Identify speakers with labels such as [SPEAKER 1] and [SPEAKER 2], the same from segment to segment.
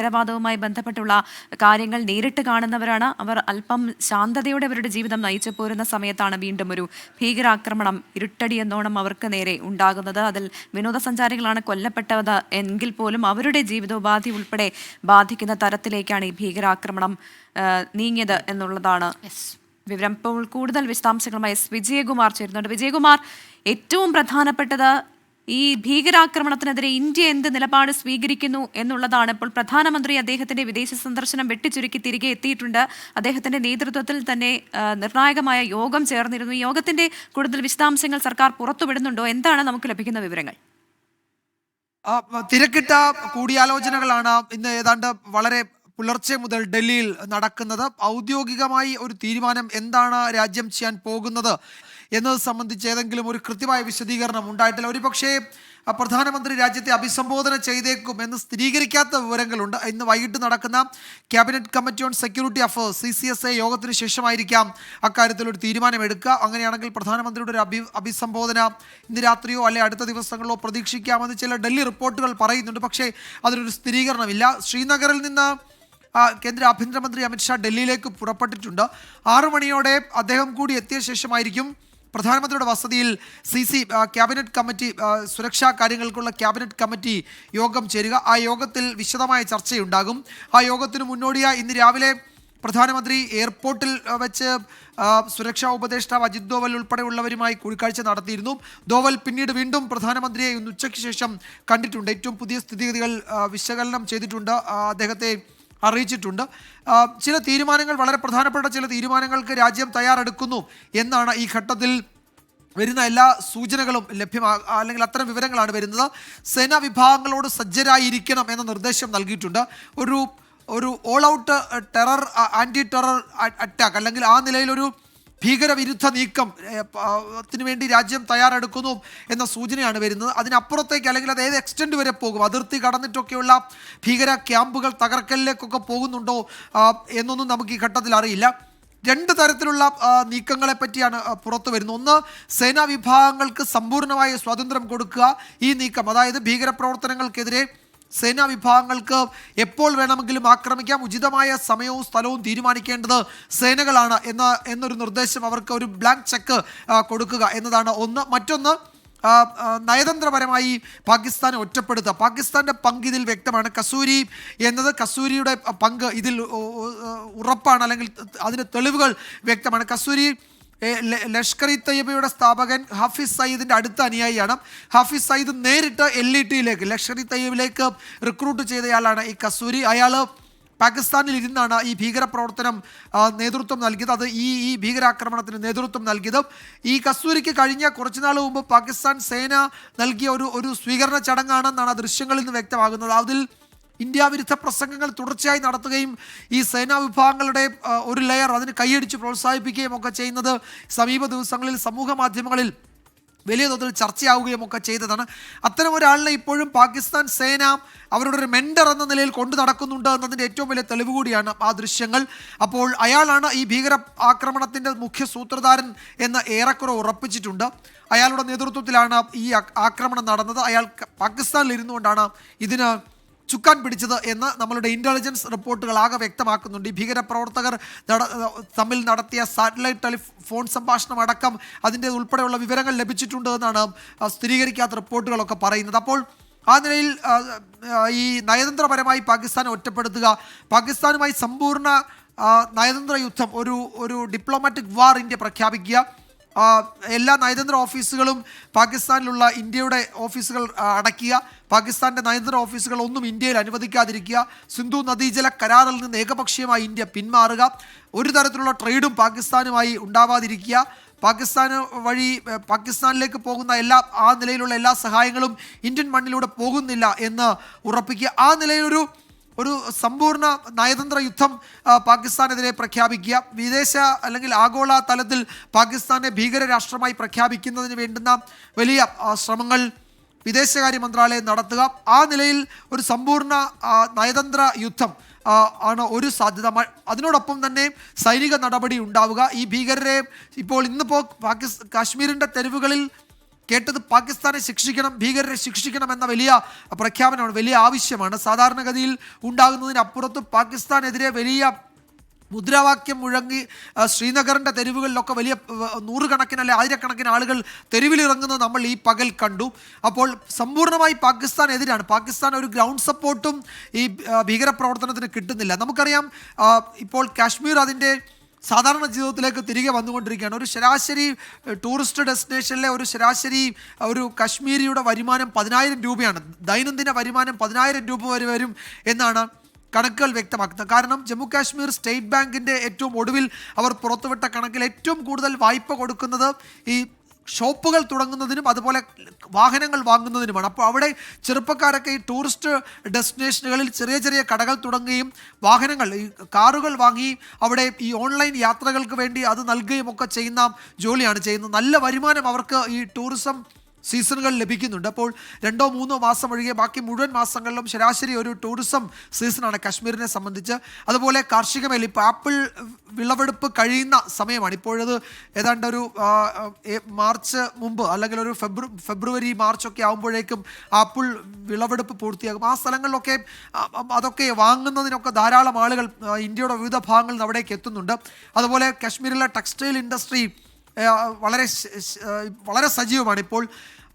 [SPEAKER 1] ഭീകരവാദവുമായി ബന്ധപ്പെട്ടുള്ള കാര്യങ്ങൾ നേരിട്ട് കാണുന്നവരാണ്. അവർ അല്പം ശാന്തതയോടെ അവരുടെ ജീവിതം നയിച്ചു പോരുന്ന സമയത്താണ് വീണ്ടും ഒരു ഭീകരാക്രമണം ഇരുട്ടടി എന്നോണം അവർക്ക് നേരെ ഉണ്ടാകുന്നത്. അതിൽ വിനോദസഞ്ചാരികളാണ് കൊല്ലപ്പെട്ടത് എങ്കിൽ പോലും അവരുടെ ജീവിതോപാധി ഉൾപ്പെടെ ബാധിക്കുന്ന തരത്തിലേക്കാണ് ഈ ഭീകരാക്രമണം നീങ്ങിയത് എന്നുള്ളതാണ് വിവരം. ഇപ്പോൾ കൂടുതൽ വിശദാംശങ്ങളുമായി എസ്. വിജയകുമാർ ചേരുന്നുണ്ട്. വിജയകുമാർ ഏറ്റവും പ്രധാനപ്പെട്ടത് ഈ ഭീകരാക്രമണത്തിനെതിരെ ഇന്ത്യ എന്ത് നിലപാട് സ്വീകരിക്കുന്നു എന്നുള്ളതാണ് ഇപ്പോൾ പ്രധാനമന്ത്രി അദ്ദേഹത്തിന്റെ വിദേശ സന്ദർശനം വെട്ടിച്ചുരുക്കി തിരികെ എത്തിയിട്ടുണ്ട്. അദ്ദേഹത്തിന്റെ നേതൃത്വത്തിൽ തന്നെ നിർണായകമായ യോഗം ചേർന്നിരുന്നു. യോഗത്തിന്റെ കൂടുതൽ വിശദാംശങ്ങൾ സർക്കാർ പുറത്തുവിടുന്നുണ്ടോ? എന്താണ് നമുക്ക് ലഭിക്കുന്ന വിവരങ്ങൾ?
[SPEAKER 2] തിരക്കിട്ട കൂടിയാലോചനകളാണ് ഇന്ന് ഏതാണ്ട് വളരെ പുലർച്ചെ മുതൽ ഡൽഹിയിൽ നടക്കുന്നത്. ഔദ്യോഗികമായി ഒരു തീരുമാനം എന്താണ് രാജ്യം ചെയ്യാൻ പോകുന്നത്? എന്നത് സംബന്ധിച്ച് ഏതെങ്കിലും ഒരു കൃത്യമായ വിശദീകരണം ഉണ്ടായിട്ടില്ല. ഒരുപക്ഷേ പ്രധാനമന്ത്രി രാജ്യത്തെ അഭിസംബോധന ചെയ്തേക്കും എന്ന് സ്ഥിരീകരിക്കാത്ത വിവരങ്ങളുണ്ട്. ഇന്ന് വൈകിട്ട് നടക്കുന്ന cabinet committee on security affairs C C S A യോഗത്തിന് ശേഷമായിരിക്കാം അക്കാര്യത്തിൽ ഒരു തീരുമാനമെടുക്കുക. അങ്ങനെയാണെങ്കിൽ പ്രധാനമന്ത്രിയുടെ ഒരു അഭി അഭിസംബോധന ഇന്ന് രാത്രിയോ അല്ലെ അടുത്ത ദിവസങ്ങളിലോ പ്രതീക്ഷിക്കാമെന്ന് ചില ഡൽഹി റിപ്പോർട്ടുകൾ പറയുന്നുണ്ട്. പക്ഷേ അതിനൊരു സ്ഥിരീകരണമില്ല. ശ്രീനഗറിൽ നിന്ന് കേന്ദ്ര ആഭ്യന്തരമന്ത്രി അമിത്ഷാ ഡൽഹിയിലേക്ക് പുറപ്പെട്ടിട്ടുണ്ട്. ആറു മണിയോടെ അദ്ദേഹം കൂടി എത്തിയ ശേഷമായിരിക്കും പ്രധാനമന്ത്രിയുടെ വസതിയിൽ സി സി ക്യാബിനറ്റ് കമ്മിറ്റി സുരക്ഷാ കാര്യങ്ങൾക്കുള്ള ക്യാബിനറ്റ് കമ്മിറ്റി യോഗം ചേരുക. ആ യോഗത്തിൽ വിശദമായ ചർച്ചയുണ്ടാകും. ആ യോഗത്തിന് മുന്നോടിയായി ഇന്ന് രാവിലെ പ്രധാനമന്ത്രി എയർപോർട്ടിൽ വെച്ച് സുരക്ഷാ ഉപദേഷ്ടാവ് അജിത് ദോവൽ ഉൾപ്പെടെയുള്ളവരുമായി കൂടിക്കാഴ്ച നടത്തിയിരുന്നു. ദോവൽ പിന്നീട് വീണ്ടും പ്രധാനമന്ത്രിയെ ഇന്ന് ഉച്ചയ്ക്ക് ശേഷം കണ്ടിട്ടുണ്ട്. ഏറ്റവും പുതിയ സ്ഥിതിഗതികൾ വിശകലനം ചെയ്തിട്ടുണ്ട്. അദ്ദേഹത്തെ അറിയിച്ചിട്ടുണ്ട്. ചില തീരുമാനങ്ങൾ വളരെ പ്രധാനപ്പെട്ട ചില തീരുമാനങ്ങൾക്ക് രാജ്യം തയ്യാറെടുക്കുന്നു എന്നാണ് ഈ ഘട്ടത്തിൽ വരുന്ന എല്ലാ സൂചനകളും ലഭ്യമാ അല്ലെങ്കിൽ അത്തരം വിവരങ്ങളാണ് വരുന്നത്. സേനാ വിഭാഗങ്ങളോട് സജ്ജരായിരിക്കണം എന്ന നിർദ്ദേശം നൽകിയിട്ടുണ്ട്. ഒരു ഒരു all out terror anti terror attack അല്ലെങ്കിൽ ആ നിലയിലൊരു ഭീകരവിരുദ്ധ നീക്കം ത്തിന് വേണ്ടി രാജ്യം തയ്യാറെടുക്കുന്നു എന്ന സൂചനയാണ് വരുന്നത്. അതിനപ്പുറത്തേക്ക് അല്ലെങ്കിൽ അത് ഏത് എക്സ്റ്റെൻഡ് വരെ പോകും? അതിർത്തി കടന്നിട്ടൊക്കെയുള്ള ഭീകര ക്യാമ്പുകൾ തകർക്കലിലേക്കൊക്കെ പോകുന്നുണ്ടോ എന്നൊന്നും നമുക്ക് ഈ ഘട്ടത്തിൽ അറിയില്ല. രണ്ട് തരത്തിലുള്ള നീക്കങ്ങളെ പറ്റിയാണ് പുറത്തു വരുന്നത്. ഒന്ന് സേനാ വിഭാഗങ്ങൾക്ക് സമ്പൂർണമായ സ്വാതന്ത്ര്യം കൊടുക്കുക ഈ നീക്കം. അതായത് ഭീകരപ്രവർത്തനങ്ങൾക്കെതിരെ സേനാ വിഭാഗങ്ങൾക്ക് എപ്പോൾ വേണമെങ്കിലും ആക്രമിക്കാം ഉചിതമായ സമയവും സ്ഥലവും തീരുമാനിക്കേണ്ടത് സേനകളാണ് എന്ന എന്നൊരു നിർദ്ദേശം അവർക്ക് ഒരു ബ്ലാങ്ക് ചെക്ക് കൊടുക്കുക എന്നതാണ്. ഒന്ന് മറ്റൊന്ന് നയതന്ത്രപരമായി പാകിസ്ഥാനെ ഒറ്റപ്പെടുത്തുക. പാകിസ്ഥാന്റെ പങ്ക് ഇതിൽ വ്യക്തമാണ്. കസൂരി എന്നത് കസൂരിയുടെ പങ്ക് ഇതിൽ ഉറപ്പാണ്. അല്ലെങ്കിൽ അതിന് തെളിവുകൾ വ്യക്തമാണ്. കസൂരി ലഷ്കർ ഇ തയ്യബയുടെ സ്ഥാപകൻ ഹാഫിസ് സയ്യിദിന്റെ അടുത്ത അനുയായിയാണ്. ഹാഫിസ് സയ്യിദ് നേരിട്ട് എൽ ഇ ടിയിലേക്ക് ലഷ്കർ ഇ തയ്യബിലേക്ക് റിക്രൂട്ട് ചെയ്തയാളാണ് ഈ കസൂരി അയാൾ പാകിസ്ഥാനിൽ ഇരുന്നാണ് ഈ ഭീകരപ്രവർത്തനം നേതൃത്വം നൽകിയത്. അത് ഈ ഈ ഭീകരാക്രമണത്തിന് നേതൃത്വം നൽകിയത്. ഈ കസ്തൂരിക്ക് കഴിഞ്ഞ കുറച്ചുനാൾ മുമ്പ് പാകിസ്ഥാൻ സേന നൽകിയ ഒരു ഒരു സ്വീകരണ ചടങ്ങാണെന്നാണ് ദൃശ്യങ്ങളിൽ നിന്ന് വ്യക്തമാകുന്നത്. അതിൽ ഇന്ത്യ വിരുദ്ധ പ്രസംഗങ്ങൾ തുടർച്ചയായി നടത്തുകയും ഈ സേനാ വിഭാഗങ്ങളുടെ ഒരു ലെയർ അതിന് കൈയടിച്ച് പ്രോത്സാഹിപ്പിക്കുകയും ഒക്കെ ചെയ്യുന്നത് സമീപ ദിവസങ്ങളിൽ സമൂഹ മാധ്യമങ്ങളിൽ വലിയ തോതിൽ ചർച്ചയാവുകയും ഒക്കെ ചെയ്തതാണ്. അത്തരം ഒരാളിനെ ഇപ്പോഴും പാകിസ്ഥാൻ സേന അവരുടെ ഒരു മെൻഡർ എന്ന നിലയിൽ കൊണ്ടു നടക്കുന്നുണ്ട് എന്നതിന്റെ ഏറ്റവും വലിയ തെളിവ് കൂടിയാണ് ആ ദൃശ്യങ്ങൾ. അപ്പോൾ അയാളാണ് ഈ ഭീകര ആക്രമണത്തിന്റെ മുഖ്യ സൂത്രധാരൻ എന്ന് ഏറെക്കുറെ ഉറപ്പിച്ചിട്ടുണ്ട്. അയാളുടെ നേതൃത്വത്തിലാണ് ഈ ആക്രമണം നടന്നത്. അയാൾ പാകിസ്ഥാനിൽ ഇരുന്നുകൊണ്ടാണ് ഇതിന് ചുക്കാൻ പിടിച്ചത് എന്ന് നമ്മളുടെ ഇന്റലിജൻസ് റിപ്പോർട്ടുകൾ ആകെ വ്യക്തമാക്കുന്നുണ്ട്. ഈ ഭീകരപ്രവർത്തകർ തമ്മിൽ നടത്തിയ സാറ്റലൈറ്റ് ടെലിഫോൺ സംഭാഷണം അടക്കം അതിന്റെ ഉൾപ്പെടെയുള്ള വിവരങ്ങൾ ലഭിച്ചിട്ടുണ്ട് എന്നാണ് സ്ഥിരീകരിക്കാത്ത റിപ്പോർട്ടുകളൊക്കെ പറയുന്നത്. അപ്പോൾ ആ നിലയിൽ ഈ നയതന്ത്രപരമായി പാകിസ്ഥാനെ ഒറ്റപ്പെടുത്തുക പാകിസ്ഥാനുമായി സമ്പൂർണ നയതന്ത്ര യുദ്ധം ഒരു ഒരു ഡിപ്ലോമാറ്റിക് വാർ ഇന്ത്യ പ്രഖ്യാപിക്കുക എല്ലാ നയതന്ത്ര ഓഫീസുകളും പാകിസ്ഥാനിലുള്ള ഇന്ത്യയുടെ ഓഫീസുകൾ അടയ്ക്കുക പാകിസ്ഥാന്റെ നയതന്ത്ര ഓഫീസുകൾ ഒന്നും ഇന്ത്യയിൽ അനുവദിക്കാതിരിക്കുക. സിന്ധു നദീജല കരാറിൽ നിന്ന് ഏകപക്ഷീയമായി ഇന്ത്യ പിന്മാറുക. ഒരു തരത്തിലുള്ള ട്രേഡും പാകിസ്ഥാനുമായി ഉണ്ടാവാതിരിക്കുക. പാകിസ്ഥാന് വഴി പാകിസ്ഥാനിലേക്ക് പോകുന്ന എല്ലാ ആ നിലയിലുള്ള എല്ലാ സഹായങ്ങളും ഇന്ത്യൻ മണ്ണിലൂടെ പോകുന്നില്ല എന്ന് ഉറപ്പിക്കുക. ആ നിലയിലൊരു ഒരു സമ്പൂർണ നയതന്ത്ര യുദ്ധം പാകിസ്ഥാനെതിരെ പ്രഖ്യാപിക്കുക. വിദേശ അല്ലെങ്കിൽ ആഗോള തലത്തിൽ പാകിസ്ഥാനെ ഭീകര രാഷ്ട്രമായി പ്രഖ്യാപിക്കുന്നതിന് വേണ്ടുന്ന വലിയ ശ്രമങ്ങൾ വിദേശകാര്യ മന്ത്രാലയം നടത്തുക. ആ നിലയിൽ ഒരു സമ്പൂർണ നയതന്ത്ര യുദ്ധം ആണ് ഒരു സാധ്യത. അതിനോടൊപ്പം തന്നെ സൈനിക നടപടി ഉണ്ടാവുക. ഈ ഭീകരരെ ഇപ്പോൾ ഇന്നിപ്പോൾ പാകിസ് കാശ്മീരിന്റെ തെരുവുകളിൽ കേട്ടത് പാകിസ്ഥാനെ ശിക്ഷിക്കണം ഭീകരരെ ശിക്ഷിക്കണം എന്ന വലിയ പ്രഖ്യാപനമാണ് വലിയ ആവശ്യമാണ്. സാധാരണഗതിയിൽ ഉണ്ടാകുന്നതിനപ്പുറത്ത് പാകിസ്ഥാനെതിരെ വലിയ മുദ്രാവാക്യം മുഴങ്ങി ശ്രീനഗറിന്റെ തെരുവുകളിലൊക്കെ വലിയ നൂറുകണക്കിന് അല്ലെ ആയിരക്കണക്കിന് ആളുകൾ തെരുവിലിറങ്ങുന്നത് നമ്മൾ ഈ പകൽ കണ്ടു. അപ്പോൾ സമ്പൂർണമായി പാകിസ്ഥാൻ എതിരാണ് പാകിസ്ഥാൻ ഒരു ഗ്രൗണ്ട് സപ്പോർട്ടും ഈ ഭീകരപ്രവർത്തനത്തിന് കിട്ടുന്നില്ല. നമുക്കറിയാം ഇപ്പോൾ കാശ്മീർ അതിന്റെ സാധാരണ ജീവിതത്തിലേക്ക് തിരികെ വന്നുകൊണ്ടിരിക്കുകയാണ്. ഒരു ശരാശരി ടൂറിസ്റ്റ് ഡെസ്റ്റിനേഷനിലെ ഒരു ശരാശരി ഒരു കശ്മീരിയുടെ വരുമാനം പതിനായിരം രൂപയാണ്. ദൈനംദിന വരുമാനം പതിനായിരം രൂപ വരെ വരും എന്നാണ് കണക്കുകൾ വ്യക്തമാക്കുന്നത്. കാരണം ജമ്മു കാശ്മീർ സ്റ്റേറ്റ് ബാങ്കിന്റെ ഏറ്റവും ഒടുവിൽ അവർ പുറത്തുവിട്ട കണക്കിൽ ഏറ്റവും കൂടുതൽ വായ്പ കൊടുക്കുന്നത് ഈ ഷോപ്പുകൾ തുടങ്ങുന്നതിനും അതുപോലെ വാഹനങ്ങൾ വാങ്ങുന്നതിനുമാണ്. അപ്പോൾ അവിടെ ചെറുപ്പക്കാരൊക്കെ ഈ ടൂറിസ്റ്റ് ഡെസ്റ്റിനേഷനുകളിൽ ചെറിയ ചെറിയ കടകൾ തുടങ്ങുകയും വാഹനങ്ങൾ ഈ കാറുകൾ വാങ്ങി അവിടെ ഈ ഓൺലൈൻ യാത്രകൾക്ക് വേണ്ടി അത് നൽകുകയും ഒക്കെ ചെയ്യുന്ന ജോലിയാണ് ചെയ്യുന്നത്. നല്ല വരുമാനം അവർക്ക് ഈ ടൂറിസം സീസണുകൾ ലഭിക്കുന്നുണ്ട്. അപ്പോൾ രണ്ടോ മൂന്നോ മാസം ഒഴികെ ബാക്കി മുഴുവൻ മാസങ്ങളിലും ശരാശരി ഒരു ടൂറിസം സീസണാണ് കശ്മീരിനെ സംബന്ധിച്ച്. അതുപോലെ കാർഷിക മേഖല ഇപ്പോൾ ആപ്പിൾ വിളവെടുപ്പ് കഴിയുന്ന സമയമാണ്. ഇപ്പോഴത് ഏതാണ്ട് ഒരു മാർച്ച് മുമ്പ് അല്ലെങ്കിൽ ഒരു ഫെബ്രു ഫെബ്രുവരി മാർച്ച് ഒക്കെ ആകുമ്പോഴേക്കും ആപ്പിൾ വിളവെടുപ്പ് പൂർത്തിയാകും. ആ സ്ഥലങ്ങളിലൊക്കെ അതൊക്കെ വാങ്ങുന്നതിനൊക്കെ ധാരാളം ആളുകൾ ഇന്ത്യയുടെ വിവിധ ഭാഗങ്ങളിൽ നിന്ന് അവിടേക്ക് എത്തുന്നുണ്ട്. അതുപോലെ കശ്മീരിലെ ടെക്സ്റ്റൈൽ ഇൻഡസ്ട്രി വളരെ വളരെ സജീവമാണ്. ഇപ്പോൾ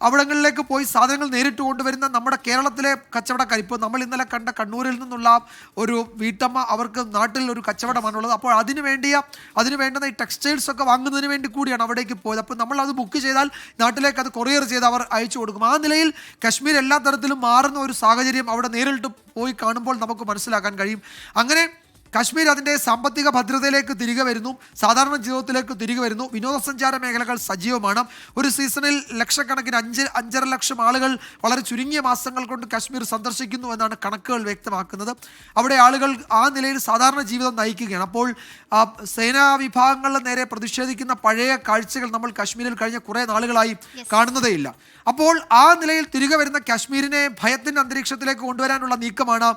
[SPEAKER 2] അവിടങ്ങളിലേക്ക് പോയി സാധനങ്ങൾ നേരിട്ട് കൊണ്ടുവരുന്ന നമ്മുടെ കേരളത്തിലെ കച്ചവടക്കാർ ഇപ്പോൾ നമ്മൾ ഇന്നലെ കണ്ട കണ്ണൂരിൽ നിന്നുള്ള ഒരു വീട്ടമ്മ അവർക്ക് നാട്ടിൽ ഒരു കച്ചവടമാണുള്ളത്. അപ്പോൾ അതിന് വേണ്ടിയ അതിന് വേണ്ടുന്ന ഈ ടെക്സ്റ്റൈൽസ് ഒക്കെ വാങ്ങുന്നതിന് വേണ്ടി കൂടിയാണ് അവിടേക്ക് പോയത്. അപ്പോൾ നമ്മൾ അത് ബുക്ക് ചെയ്താൽ നാട്ടിലേക്ക് അത് കൊറിയർ ചെയ്ത് അവർ അയച്ചു കൊടുക്കും. ആ നിലയിൽ കശ്മീർ എല്ലാ തരത്തിലും മാറുന്ന ഒരു സാഹചര്യം അവിടെ നേരിട്ട് പോയി കാണുമ്പോൾ നമുക്ക് മനസ്സിലാക്കാൻ കഴിയും. അങ്ങനെ കാശ്മീർ അതിന്റെ സാമ്പത്തിക ഭദ്രതയിലേക്ക് തിരികെ വരുന്നു. സാധാരണ ജീവിതത്തിലേക്ക് തിരികെ വരുന്നു. വിനോദസഞ്ചാര മേഖലകൾ സജീവമാണ്. ഒരു സീസണിൽ ലക്ഷക്കണക്കിന് അഞ്ച് അഞ്ചര ലക്ഷം ആളുകൾ വളരെ ചുരുങ്ങിയ മാസങ്ങൾ കൊണ്ട് കാശ്മീർ സന്ദർശിക്കുന്നു എന്നാണ് കണക്കുകൾ വ്യക്തമാക്കുന്നത്. അവിടെ ആളുകൾ ആ നിലയിൽ സാധാരണ ജീവിതം നയിക്കുകയാണ്. അപ്പോൾ സേനാ വിഭാഗങ്ങളുടെ നേരെ പ്രതിഷേധിക്കുന്ന പഴയ കാഴ്ചകൾ നമ്മൾ കാശ്മീരിൽ കഴിഞ്ഞ കുറേ നാളുകളായി കാണുന്നതേയില്ല. അപ്പോൾ ആ നിലയിൽ തിരികെ വരുന്ന കാശ്മീരിനെ ഭയത്തിന്റെ അന്തരീക്ഷത്തിലേക്ക് കൊണ്ടുവരാനുള്ള നീക്കമാണ്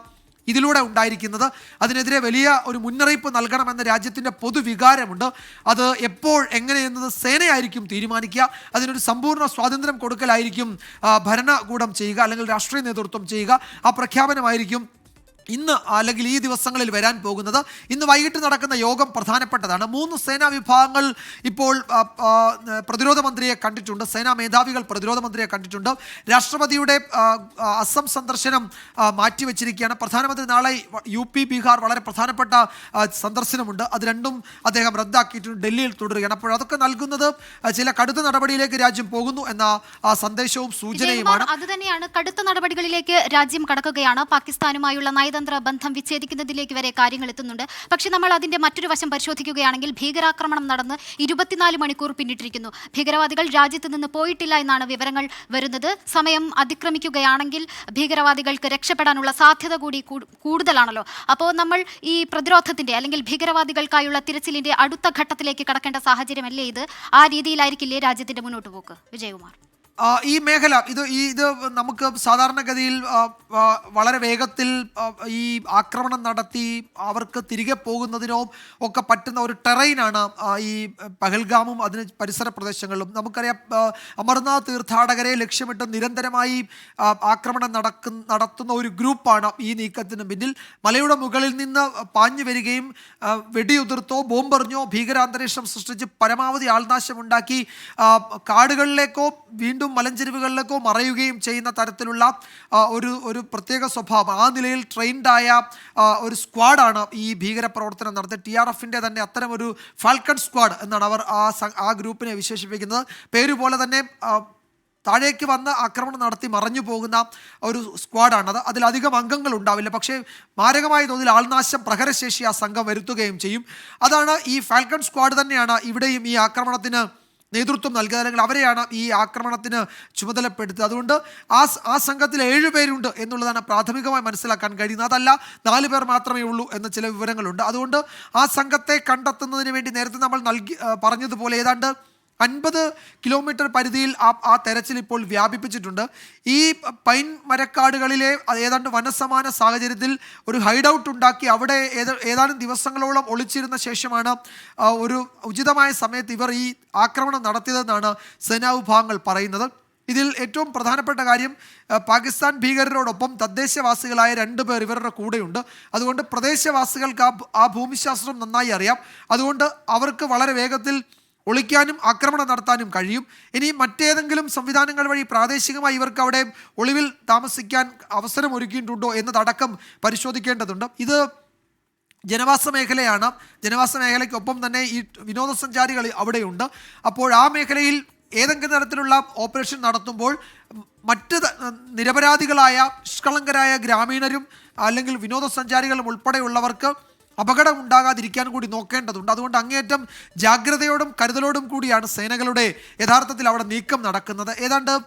[SPEAKER 2] ഇതിലൂടെ ഉണ്ടായിരിക്കുന്നത്. അതിനെതിരെ വലിയ ഒരു മുന്നറിയിപ്പ് നൽകണമെന്ന രാജ്യത്തിന്റെ പൊതുവികാരമുണ്ട്. അത് എപ്പോൾ എങ്ങനെയെന്നത് സേനയായിരിക്കും തീരുമാനിക്കുക. അതിനൊരു സമ്പൂർണ സ്വാതന്ത്ര്യം കൊടുക്കലായിരിക്കും ഭരണകൂടം ചെയ്യുക അല്ലെങ്കിൽ രാഷ്ട്രീയ നേതൃത്വം ചെയ്യുക. ആ പ്രഖ്യാപനമായിരിക്കും ഇന്ന് അല്ലെങ്കിൽ ഈ ദിവസങ്ങളിൽ വരാൻ പോകുന്നത് ഇന്ന് വൈകിട്ട് നടക്കുന്ന യോഗം പ്രധാനപ്പെട്ടതാണ്. മൂന്ന് സേനാ വിഭാഗങ്ങൾ ഇപ്പോൾ പ്രതിരോധ മന്ത്രിയെ കണ്ടിട്ടുണ്ട്. സേനാ മേധാവികൾ പ്രതിരോധ മന്ത്രിയെ കണ്ടിട്ടുണ്ട്. രാഷ്ട്രപതിയുടെ അസം സന്ദർശനം മാറ്റിവെച്ചിരിക്കുകയാണ്. പ്രധാനമന്ത്രി നാളെ യു പി ബീഹാർ വളരെ പ്രധാനപ്പെട്ട സന്ദർശനമുണ്ട്. അത് രണ്ടും അദ്ദേഹം റദ്ദാക്കിയിട്ടുണ്ട്. ഡൽഹിയിൽ തുടരുകയാണ്. അപ്പോൾ അതൊക്കെ നൽകുന്നത് ചില കടുത്ത നടപടിയിലേക്ക് രാജ്യം പോകുന്നു എന്ന ആ, സന്ദേശവും സൂചനയുമാണ്.
[SPEAKER 3] അത് തന്നെയാണ് കടുത്ത നടപടികളിലേക്ക് രാജ്യം കടക്കുകയാണ്. പാകിസ്ഥാനുമായുള്ള നയതന്ത്ര ബന്ധം വിച്ഛേദിക്കുന്നതിലേക്ക് വരെ കാര്യങ്ങൾ എത്തുന്നുണ്ട്. പക്ഷേ നമ്മൾ അതിന്റെ മറ്റൊരു വശം പരിശോധിക്കുകയാണെങ്കിൽ ഭീകരാക്രമണം നടന്ന് ഇരുപത്തിനാല് മണിക്കൂർ പിന്നിട്ടിരിക്കുന്നു. ഭീകരവാദികൾ രാജ്യത്ത് നിന്ന് പോയിട്ടില്ല എന്നാണ് വിവരങ്ങൾ വരുന്നത്. സമയം അതിക്രമിക്കുകയാണെങ്കിൽ ഭീകരവാദികൾക്ക് രക്ഷപ്പെടാനുള്ള സാധ്യത കൂടി കൂടുതലാണല്ലോ. അപ്പോൾ നമ്മൾ ഈ പ്രതിരോധത്തിന്റെ അല്ലെങ്കിൽ ഭീകരവാദികൾക്കായുള്ള തിരച്ചിലിന്റെ അടുത്ത ഘട്ടത്തിലേക്ക് കടക്കേണ്ട സാഹചര്യമല്ലേ ഇത്? ആ രീതിയിലായിരിക്കില്ലേ രാജ്യത്തിന്റെ മുന്നോട്ട് പോക്ക് വിജയകുമാർ.
[SPEAKER 2] ഈ മേഖല ഇത് ഈ ഇത് നമുക്ക് സാധാരണഗതിയിൽ വളരെ വേഗത്തിൽ ഈ ആക്രമണം നടത്തി അവർക്ക് തിരികെ പോകുന്നതിനോ ഒക്കെ പറ്റുന്ന ഒരു ടെറൈനാണ് ഈ പഹൽഗാമും അതിന് പരിസര പ്രദേശങ്ങളിലും. നമുക്കറിയാം അമർനാഥ് തീർത്ഥാടകരെ ലക്ഷ്യമിട്ട് നിരന്തരമായി ആക്രമണം നടക്കുന്ന നടത്തുന്ന ഒരു ഗ്രൂപ്പാണ് ഈ നീക്കത്തിന് പിന്നിൽ. മലയുടെ മുകളിൽ നിന്ന് പാഞ്ഞു വരികയും വെടിയുതിർത്തോ ബോംബെറിഞ്ഞോ ഭീകരാന്തരീക്ഷം സൃഷ്ടിച്ച് പരമാവധി ആൾനാശമുണ്ടാക്കി കാടുകളിലേക്കോ വീണ്ടും മലഞ്ചെരുവുകളിലേക്കോ മറയുകയും ചെയ്യുന്ന തരത്തിലുള്ള ഒരു ഒരു പ്രത്യേക സ്വഭാവം. ആ നിലയിൽ ട്രെയിൻഡായ ഒരു സ്ക്വാഡാണ് ഈ ഭീകര പ്രവർത്തനം നടത്തിയത് ടി ആർ എഫിന്റെ തന്നെ അത്തരം ഒരു ഫാൽക്കൺ സ്ക്വാഡ് എന്നാണ് അവർ ആ ആ ഗ്രൂപ്പിനെ വിശേഷിപ്പിക്കുന്നത്. പേര് പോലെ തന്നെ താഴേക്ക് വന്ന് ആക്രമണം നടത്തി മറഞ്ഞു പോകുന്ന ഒരു സ്ക്വാഡാണത് അതിലധികം അംഗങ്ങൾ ഉണ്ടാവില്ല. പക്ഷേ മാരകമായ തോതിൽ ആൾനാശം പ്രഹരശേഷി ആ സംഘം വരുത്തുകയും ചെയ്യും. അതാണ് ഈ ഫാൽക്കൺ സ്ക്വാഡ് തന്നെയാണ് ഇവിടെയും ഈ ആക്രമണത്തിന് നേതൃത്വം നൽകുക അല്ലെങ്കിൽ അവരെയാണ് ഈ ആക്രമണത്തിന് ചുമതലപ്പെടുത്തുന്നത് അതുകൊണ്ട് ആ ആ സംഘത്തിൽ ഏഴ് പേരുണ്ട് എന്നുള്ളതാണ് പ്രാഥമികമായി മനസ്സിലാക്കാൻ കഴിയുന്നത്. അതല്ല നാല് പേർ മാത്രമേ ഉള്ളൂ എന്ന ചില വിവരങ്ങളുണ്ട്. അതുകൊണ്ട് ആ സംഘത്തെ കണ്ടെത്തുന്നതിന് വേണ്ടി നേരത്തെ നമ്മൾ നൽകി പറഞ്ഞതുപോലെ ഏതാണ്ട് അൻപത് കിലോമീറ്റർ പരിധിയിൽ ആ ആ തെരച്ചിൽ ഇപ്പോൾ വ്യാപിപ്പിച്ചിട്ടുണ്ട്. ഈ പൈൻ മരക്കാടുകളിലെ ഏതാണ്ട് വനസമാന സാഹചര്യത്തിൽ ഒരു ഹൈഡ് ഔട്ട് ഉണ്ടാക്കി അവിടെ ഏത് ഏതാനും ദിവസങ്ങളോളം ഒളിച്ചിരുന്ന ശേഷമാണ് ഒരു ഉചിതമായ സമയത്ത് ഇവർ ഈ ആക്രമണം നടത്തിയതെന്നാണ് സേനാ വിഭാഗങ്ങൾ പറയുന്നത്. ഇതിൽ ഏറ്റവും പ്രധാനപ്പെട്ട കാര്യം പാകിസ്ഥാൻ ഭീകരരോടൊപ്പം തദ്ദേശവാസികളായ രണ്ട് പേർ ഇവരുടെ കൂടെയുണ്ട്. അതുകൊണ്ട് പ്രദേശവാസികൾക്ക് ആ ഭൂമിശാസ്ത്രം നന്നായി അറിയാം. അതുകൊണ്ട് അവർക്ക് വളരെ വേഗത്തിൽ ഒളിക്കാനും ആക്രമണം നടത്താനും കഴിയും. ഇനി മറ്റേതെങ്കിലും സംവിധാനങ്ങൾ വഴി പ്രാദേശികമായി ഇവർക്ക് അവിടെ ഒളിവിൽ താമസിക്കാൻ അവസരം ഒരുക്കിയിട്ടുണ്ടോ എന്നതടക്കം പരിശോധിക്കേണ്ടതുണ്ട്. ഇത് ജനവാസ മേഖലയാണ്. ജനവാസ മേഖലയ്ക്കൊപ്പം തന്നെ ഈ വിനോദസഞ്ചാരികൾ അവിടെയുണ്ട്. അപ്പോൾ ആ മേഖലയിൽ ഏതെങ്കിലും തരത്തിലുള്ള ഓപ്പറേഷൻ നടത്തുമ്പോൾ മറ്റ് നിരപരാധികളായ നിഷ്കളങ്കരായ ഗ്രാമീണരും അല്ലെങ്കിൽ വിനോദസഞ്ചാരികളും ഉൾപ്പെടെയുള്ളവർക്ക് അപകടം ഉണ്ടാകാതിരിക്കാൻ കൂടി നോക്കേണ്ടതുണ്ട്. അതുകൊണ്ട് അങ്ങേയറ്റം ജാഗ്രതയോടും കരുതലോടും കൂടിയാണ് സേനകളുടെ യഥാർത്ഥത്തിൽ അവിടെ നീക്കം നടക്കുന്നത്. ഏതാണ്ട്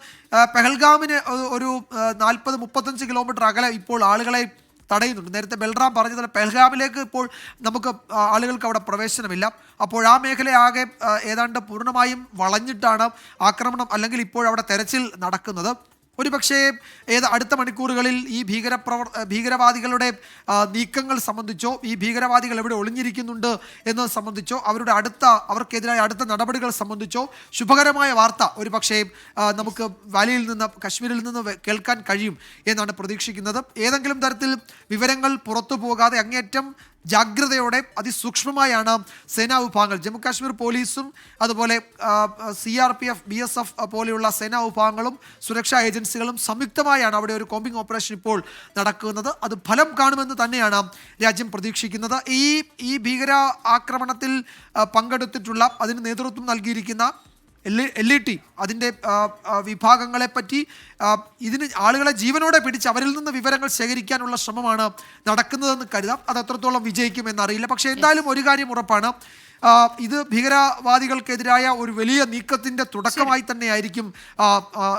[SPEAKER 2] പെഹൽഗാമിന് ഒരു- നാൽപ്പത് മുപ്പത്തഞ്ച് കിലോമീറ്റർ അകലെ ഇപ്പോൾ ആളുകളെ തടയുന്നുണ്ട്. നേരത്തെ ബൽറാം പറഞ്ഞതുപോലെ പെഹൽഗാമിലേക്ക് ഇപ്പോൾ നമുക്ക് ആളുകൾക്ക് അവിടെ പ്രവേശനമില്ല. അപ്പോൾ ആ മേഖലയാകെ ഏതാണ്ട് പൂർണമായും വളഞ്ഞിട്ടാണ് ആക്രമണം അല്ലെങ്കിൽ ഇപ്പോൾ അവിടെ തെരച്ചിൽ നടക്കുന്നത്. ഒരുപക്ഷേ ഏത് അടുത്ത മണിക്കൂറുകളിൽ ഈ ഭീകരപ്രവർ ഭീകരവാദികളുടെ നീക്കങ്ങൾ സംബന്ധിച്ചോ ഈ ഭീകരവാദികൾ എവിടെ ഒളിഞ്ഞിരിക്കുന്നുണ്ട് എന്നത് സംബന്ധിച്ചോ അവരുടെ അടുത്ത അവർക്കെതിരായ അടുത്ത നടപടികൾ സംബന്ധിച്ചോ ശുഭകരമായ വാർത്ത ഒരുപക്ഷേ പക്ഷേ നമുക്ക് വാലിയിൽ നിന്ന് കശ്മീരിൽ നിന്ന് കേൾക്കാൻ കഴിയും എന്നാണ് പ്രതീക്ഷിക്കുന്നത്. ഏതെങ്കിലും തരത്തിൽ വിവരങ്ങൾ പുറത്തു പോകാതെ അങ്ങേയറ്റം ജാഗ്രതയോടെ അതിസൂക്ഷ്മമായാണ് സേനാ വിഭാഗങ്ങൾ ജമ്മു കാശ്മീർ പോലീസും അതുപോലെ C R P F B S F പോലെയുള്ള സേനാ വിഭാഗങ്ങളും സുരക്ഷാ ഏജൻസികളും സംയുക്തമായാണ് അവിടെ ഒരു കോമ്പിംഗ് ഓപ്പറേഷൻ ഇപ്പോൾ നടക്കുന്നത്. അത് ഫലം കാണുമെന്ന് തന്നെയാണ് രാജ്യം പ്രതീക്ഷിക്കുന്നത്. ഈ ഈ ഭീകര ആക്രമണത്തിൽ പങ്കെടുത്തിട്ടുള്ള അതിന് നേതൃത്വം നൽകിയിരിക്കുന്ന എൽ എൽ ഇ ടി അതിന്റെ ആ, ആ, വിഭാഗങ്ങളെ പറ്റി ആ, ഇതിന് ആളുകളെ ജീവനോടെ പിടിച്ച് അവരിൽ നിന്ന് വിവരങ്ങൾ ശേഖരിക്കാനുള്ള ശ്രമമാണ് നടക്കുന്നതെന്ന് കരുതാം. അത് എത്രത്തോളം വിജയിക്കുമെന്ന് അറിയില്ല പക്ഷേ എന്തായാലും ഒരു കാര്യം ഉറപ്പാണ്. ഇത് ഭീകരവാദികൾക്കെതിരായ ഒരു വലിയ നീക്കത്തിന്റെ തുടക്കമായി തന്നെയായിരിക്കും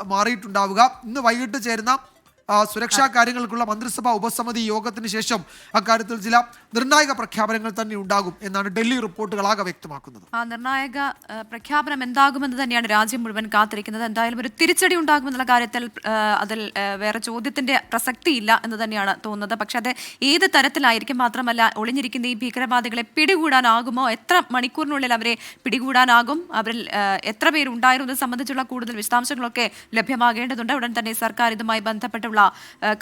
[SPEAKER 2] മാറിയിട്ടുണ്ടാവുക. ഇന്ന് വൈകിട്ട് ചേരുന്ന സുരക്ഷാ കാര്യങ്ങൾക്കുള്ള മന്ത്രിസഭാ ഉപസമിതി യോഗത്തിന് ശേഷം അക്കാര്യത്തിൽ ചില നിർണായക പ്രഖ്യാപനങ്ങൾ തന്നെ ഉണ്ടാകും എന്നാണ് ഡൽഹി റിപ്പോർട്ടുകളാകെ വ്യക്തമാക്കുന്നത്.
[SPEAKER 1] ആ നിർണായക പ്രഖ്യാപനം എന്താകുമെന്ന് തന്നെയാണ് രാജ്യം മുഴുവൻ കാത്തിരിക്കുന്നത്. എന്തായാലും ഒരു തിരിച്ചടി ഉണ്ടാകുമെന്നുള്ള കാര്യത്തിൽ അതിൽ വേറെ ചോദ്യത്തിന്റെ പ്രസക്തിയില്ല എന്ന് തന്നെയാണ് തോന്നുന്നത്. പക്ഷെ അത് ഏത് തരത്തിലായിരിക്കും മാത്രമല്ല ഒളിഞ്ഞിരിക്കുന്ന ഈ ഭീകരവാദികളെ പിടികൂടാനാകുമോ? എത്ര മണിക്കൂറിനുള്ളിൽ അവരെ പിടികൂടാനാകും? അവരിൽ എത്ര പേരുണ്ടായിരുന്നു? സംബന്ധിച്ചുള്ള കൂടുതൽ വിശദാംശങ്ങളൊക്കെ ലഭ്യമാകേണ്ടതുണ്ട്. ഉടൻ തന്നെ സർക്കാർ ഇതുമായി ബന്ധപ്പെട്ടുള്ള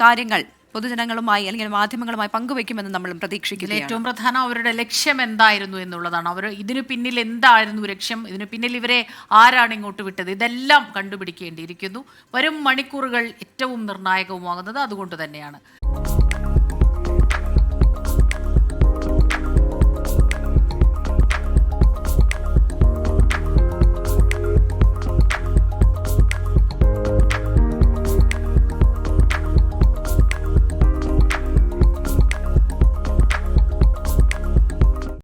[SPEAKER 1] കാര്യങ്ങൾ പൊതുജനങ്ങളുമായി അല്ലെങ്കിൽ മാധ്യമങ്ങളുമായി പങ്കുവയ്ക്കുമെന്ന് നമ്മൾ പ്രതീക്ഷിക്കുന്നു
[SPEAKER 4] ഏറ്റവും പ്രധാനം അവരുടെ ലക്ഷ്യം എന്തായിരുന്നു എന്നുള്ളതാണ്. അവർ ഇതിനു പിന്നിൽ എന്തായിരുന്നു ലക്ഷ്യം? ഇതിനു പിന്നിൽ ഇവരെ ആരാണ് ഇങ്ങോട്ട് വിട്ടത്? ഇതെല്ലാം കണ്ടുപിടിക്കേണ്ടിയിരിക്കുന്നു. വരും മണിക്കൂറുകൾ ഏറ്റവും നിർണായകവുമാകുന്നത് അതുകൊണ്ട് തന്നെയാണ്.